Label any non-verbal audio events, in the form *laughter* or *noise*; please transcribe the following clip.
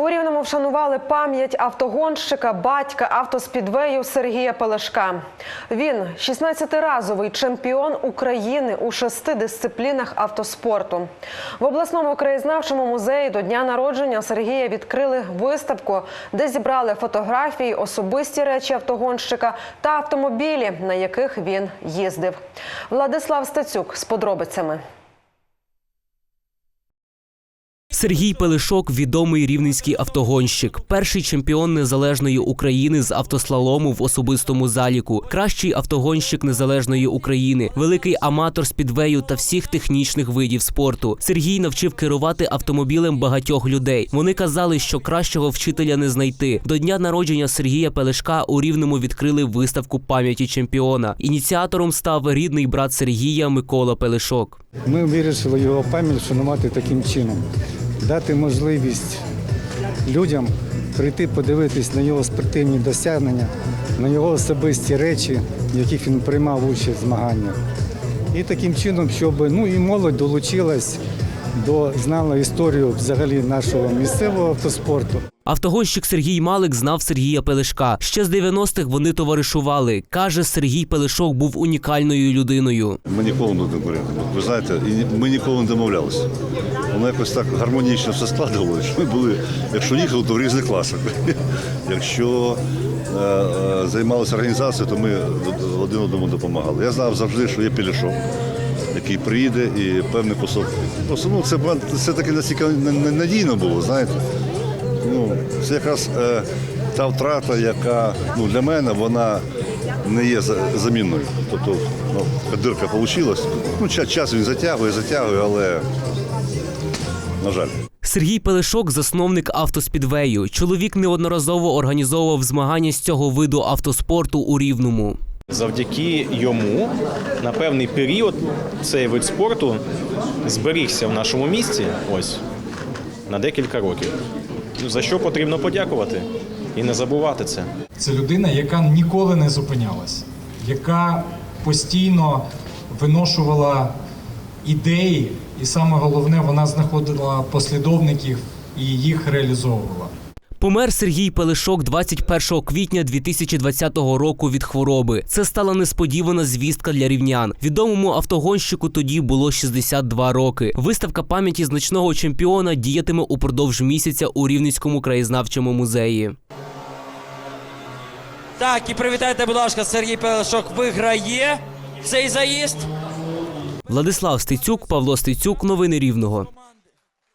У Рівному вшанували пам'ять автогонщика, батька автоспідвею Сергія Пелешка. Він 16-разовий чемпіон України у шести дисциплінах автоспорту. В обласному краєзнавчому музеї до дня народження Сергія відкрили виставку, де зібрали фотографії, особисті речі автогонщика та автомобілі, на яких він їздив. Владислав Стецюк з подробицями. Сергій Пелешок відомий рівненський автогонщик, перший чемпіон незалежної України з автослалому в особистому заліку, кращий автогонщик незалежної України, великий аматор спідвею та всіх технічних видів спорту. Сергій навчив керувати автомобілем багатьох людей. Вони казали, що кращого вчителя не знайти. До дня народження Сергія Пелешка у рівному відкрили виставку пам'яті чемпіона. Ініціатором став рідний брат Сергія Микола Пелешок. Ми вирішили його пам'ять вшанувати таким чином, дати можливість людям прийти подивитись на його спортивні досягнення, на його особисті речі, в яких він приймав участь в змаганнях. І таким чином, щоб ну, і молодь долучилась до знала історію взагалі нашого місцевого автоспорту. Автогонщик Сергій Малик знав Сергія Пелешка. Ще з 90-х вони товаришували. Каже, Сергій Пелешок був унікальною людиною. Ми ніколи не конкуренти. Ви знаєте, і ми ніколи не домовлялися. Воно якось так гармонічно все складувалося. що Ми були, якщо їхали, то в різних класах. *laughs* Якщо е, е, займалися організацією, то ми один одному допомагали. Я знав завжди, що є пілішок, який приїде і певний кусок. Просто ну, це, це таки настільки надійно було, знаєте. Ну, це якраз е, та втрата, яка ну, для мене вона не є замінною. Тобто ну, дирка вийшла. Ну, час, час він затягує, затягує, але на жаль. Сергій Пелешок засновник автоспідвею. Чоловік неодноразово організовував змагання з цього виду автоспорту у Рівному. Завдяки йому на певний період цей вид спорту зберігся в нашому місті ось на декілька років. Ну, За що потрібно подякувати і не забувати це. Це людина, яка ніколи не зупинялась, яка постійно виношувала ідеї, і саме головне, вона знаходила послідовників і їх реалізовувала. Помер Сергій Пелешок 21 квітня 2020 року від хвороби. Це стала несподівана звістка для рівнян. Відомому автогонщику тоді було 62 роки. Виставка пам'яті значного чемпіона діятиме упродовж місяця у Рівненському краєзнавчому музеї. Так, і привітайте, будь ласка, Сергій Пелешок виграє цей заїзд. Владислав Стецюк, Павло Стецюк. Новини Рівного.